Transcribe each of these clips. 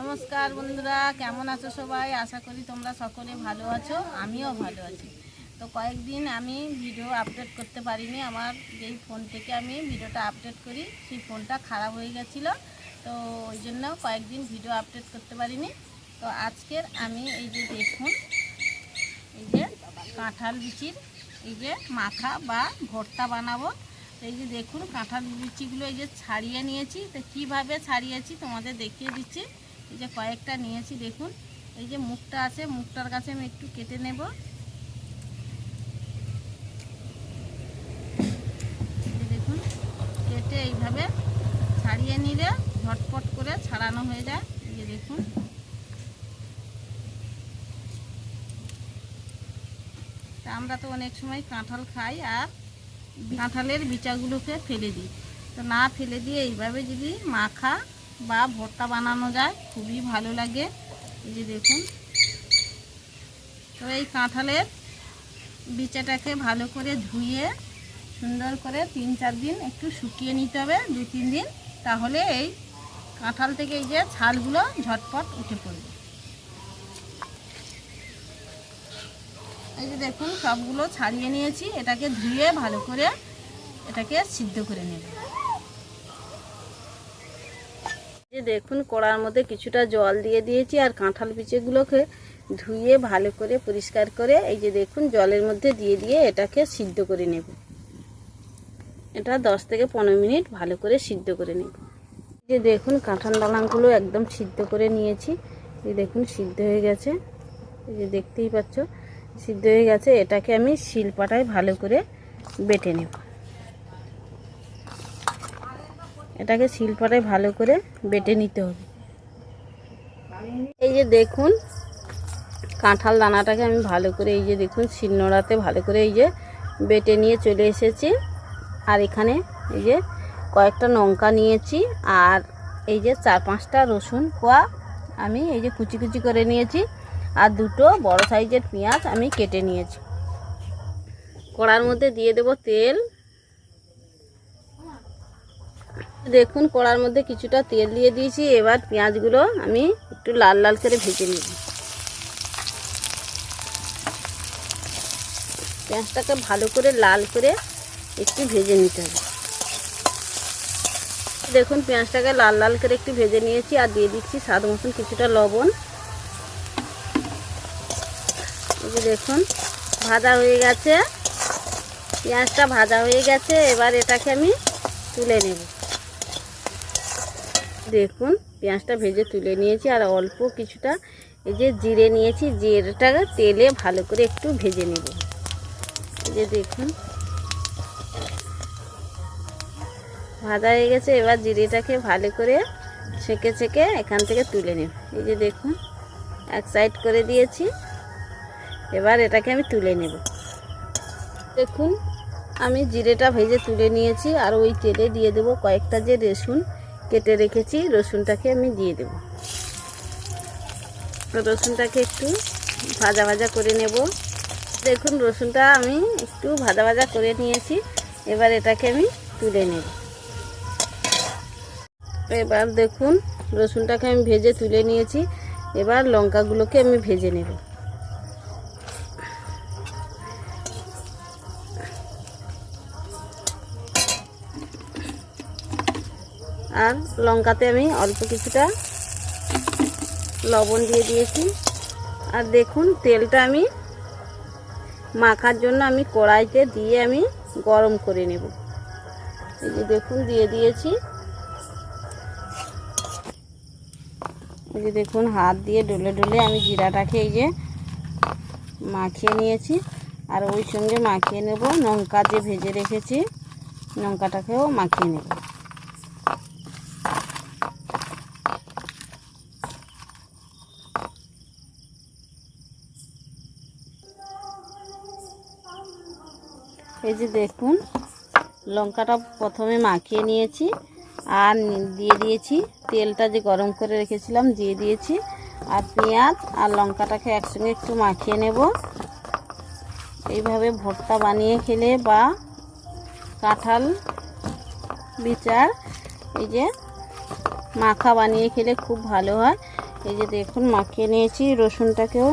নমস্কার বন্ধুরা, কেমন আছো সবাই? আশা করি তোমরা সকলে ভালো আছো, আমিও ভালো আছি। তো কয়েকদিন আমি ভিডিও আপডেট করতে পারিনি, আমার যেই ফোন থেকে আমি ভিডিওটা আপডেট করি, সেই ফোনটা খারাপ হয়ে গেছিল, তো ওই জন্য কয়েকদিন ভিডিও আপডেট করতে পারিনি। তো আজকের আমি এই যে দেখুন, এই যে কাঁঠাল বিচির, এই যে মাখা বা ভর্তা বানাবো। এই যে দেখুন, কাঁঠাল বিচিগুলো এই যে ছাড়িয়ে নিয়েছি, তো কীভাবে ছাড়িয়েছি তোমাদের দেখিয়ে দিচ্ছি। এই যে কয়েকটা নিয়েছি, দেখুন। এই যে মুখটা আছে, মুখটার কাছে আমি একটু কেটে নেব। দেখুন, কেটে এইভাবে ছাড়িয়ে নিলে ঝটপট করে ছাড়ানো হয়ে যায়। এই যে দেখুন। আমরা তো অনেক সময় কাঁঠাল খাই আর কাঁঠালের বিচাগুলোকে ফেলে দিই। তো না ফেলে দিয়ে এইভাবে যদি মাখা বা ভর্তা বানানো যায়, খুবই ভালো লাগে। এই যে দেখুন। তো এই কাঁঠালের বিচাটাকে ভালো করে ধুয়ে সুন্দর করে তিন চার দিন একটু শুকিয়ে নিতে হবে, দু তিন দিন। তাহলে এই কাঁঠাল থেকে এই যে ছালগুলো ঝটপট উঠে পড়বে। এই যে দেখুন, সবগুলো ছাড়িয়ে নিয়েছি। এটাকে ধুয়ে ভালো করে এটাকে সিদ্ধ করে নেব। যে দেখুন, কড়ার মধ্যে কিছুটা জল দিয়ে দিয়েছি আর কাঁঠাল বিচেগুলোকে ধুয়ে ভালো করে পরিষ্কার করে এই যে দেখুন, জলের মধ্যে দিয়ে দিয়ে এটাকে সিদ্ধ করে নেব। এটা দশ থেকে পনেরো মিনিট ভালো করে সিদ্ধ করে নেব। যে দেখুন, কাঁঠাল দানাগুলো একদম সিদ্ধ করে নিয়েছি। এই দেখুন, সিদ্ধ হয়ে গেছে। এই যে দেখতেই পাচ্ছ, সিদ্ধ হয়ে গেছে। এটাকে আমি শিলপাটায় ভালো করে বেটে নেব। এটাকে শিলপাটায় ভালো করে বেটে নিতে হবে। এই যে দেখুন, কাঁঠাল দানাটাকে আমি ভালো করে এই যে দেখুন, শিলনোড়াতে ভালো করে এই যে বেটে নিয়ে চলে এসেছি। আর এখানে এই যে কয়েকটা লঙ্কা নিয়েছি আর এই যে চার পাঁচটা রসুন কোয়া আমি এই যে কুচি কুচি করে নিয়েছি আর দুটো বড় সাইজের পেঁয়াজ আমি কেটে নিয়েছি। কড়ার মধ্যে দিয়ে দেব তেল দেখুন, কড়ার মধ্যে কিছুটা তেল দিয়ে দিয়েছি। এবার পেঁয়াজগুলো আমি একটু লাল লাল করে ভেজে নেব। পেঁয়াজটাকে ভালো করে লাল করে একটু ভেজে নিতে হবে। দেখুন, পেঁয়াজটাকে লাল লাল করে একটু ভেজে নিয়েছি আর দিয়ে দিচ্ছি স্বাদ মতন কিছুটা লবণ। দেখুন, ভাজা হয়ে গেছে। পেঁয়াজটা ভাজা হয়ে গেছে। এবার এটাকে আমি তুলে নেব। দেখুন, পেঁয়াজটা ভেজে তুলে নিয়েছি আর অল্প কিছুটা এই যে জিরে নিয়েছি, জিরেটা তেলে ভালো করে একটু ভেজে নেব। এই যে দেখুন, ভাজা হয়ে গেছে, এবার জিরেটাকে ভালো করে ছেঁকে ছেঁকে এখান থেকে তুলে নেব। এই যে দেখুন, এক সাইড করে দিয়েছি, এবার এটাকে আমি তুলে নেব। দেখুন, আমি জিরেটা ভেজে তুলে নিয়েছি, আর ওই তেলে দিয়ে দেব কয়েকটা যে রসুন কেটে রেখেছি, রসুনটাকে আমি দিয়ে দেব। রসুনটাকে একটু ভাজা ভাজা করে নেব। দেখুন, রসুনটা আমি একটু ভাজা ভাজা করে নিয়েছি। এবার এটাকে আমি তুলে নেব। এবার দেখুন, রসুনটাকে আমি ভেজে তুলে নিয়েছি। এবার লঙ্কাগুলোকে আমি ভেজে নেব। আর লঙ্কাতে আমি অল্প কিছুটা লবণ দিয়ে দিয়েছি। আর দেখুন, তেলটা আমি মাখার জন্য আমি কড়াইতে দিয়ে আমি গরম করে নেব। এই যে দেখুন, দিয়ে দিয়েছি। এই যে দেখুন, হাত দিয়ে ডলে ডলে আমি জিরাটাকে এই যে মাখিয়ে নিয়েছি। আর ওই সঙ্গে মাখিয়ে নেব, লঙ্কা যে ভেজে রেখেছি, লঙ্কাটাকেও মাখিয়ে নেব। এই যে দেখুন, লঙ্কাটা প্রথমে মাখিয়ে নিয়েছি আর দিয়ে দিয়েছি তেলটা যে গরম করে রেখেছিলাম দিয়ে দিয়েছি আর পেঁয়াজ আর লঙ্কাটাকে একসঙ্গে একটু মাখিয়ে নেব। এইভাবে ভর্তা বানিয়ে খেলে বা কাঁঠাল, বিচার, এই যে মাখা বানিয়ে খেলে খুব ভালো হয়। এই যে দেখুন, মাখিয়ে নিয়েছি, রসুনটাকেও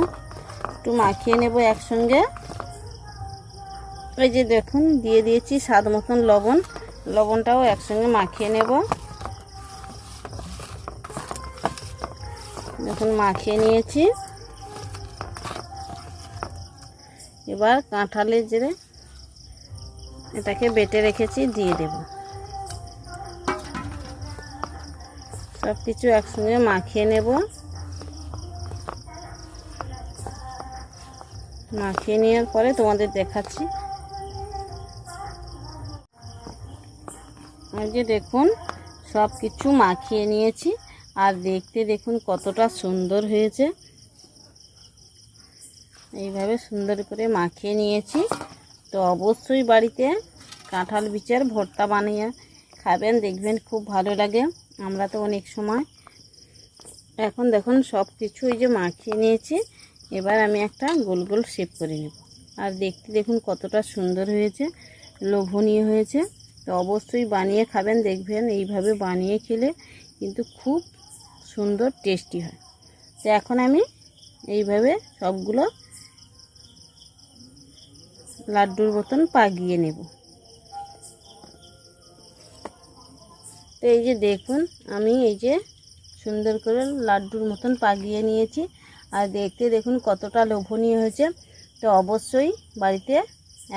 একটু মাখিয়ে নেব একসঙ্গে। এই যে দেখুন, দিয়ে দিয়েছি স্বাদ মতন লবণ। লবণটাও একসঙ্গে মাখিয়ে নেব। দেখুন, মাখিয়ে নিয়েছি। এবার কাঁঠালের যে এটাকে বেটে রেখেছি, দিয়ে দেব। সব কিছু একসঙ্গে মাখিয়ে নেব। মাখিয়ে নেওয়ার পরে তোমাদের দেখাচ্ছি। এই যে দেখুন, সব কিছু মাখিয়ে নিয়েছি। আর দেখতে দেখুন কতটা সুন্দর হয়েছে। এইভাবে সুন্দর করে মাখিয়ে নিয়েছি। তো অবশ্যই বাড়িতে কাঁঠাল বিচের ভর্তা বানিয়ে খাবেন, দেখবেন খুব ভালো লাগে। আমরা তো অনেক সময় এখন দেখুন সব কিছু এই যে মাখিয়ে নিয়েছি। এবার আমি একটা গোল গোল শেপ করে নেব। আর দেখতে দেখুন কতটা সুন্দর হয়েছে, লোভনীয় হয়েছে। তো অবশ্যই বানিয়ে খাবেন, দেখবেন এইভাবে বানিয়ে খেলে কিন্তু খুব সুন্দর টেস্টি হয়। তো এখন আমি এইভাবে সবগুলো লাড্ডুর মতন পাকিয়ে নেব। তো এই যে দেখুন, আমি এই যে সুন্দর করে লাড্ডুর মতন পাকিয়ে নিয়েছি। আর দেখতে দেখুন কতটা লোভনীয় হয়েছে। তো অবশ্যই বাড়িতে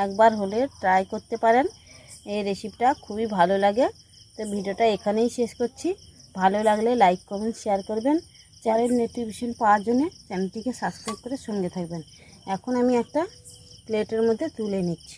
একবার হলে ট্রাই করতে পারেন। এই রেসিপিটা খুবই ভালো লাগে। তো ভিডিওটা এখানেই শেষ করছি। ভালো লাগলে লাইক কমেন্ট শেয়ার করবেন। চ্যানেল নোটিফিকেশন পাওয়ার জন্য চ্যানেলটিকে সাবস্ক্রাইব করে সঙ্গে থাকবেন। এখন আমি একটা প্লেটের মধ্যে তুলে নিচ্ছি।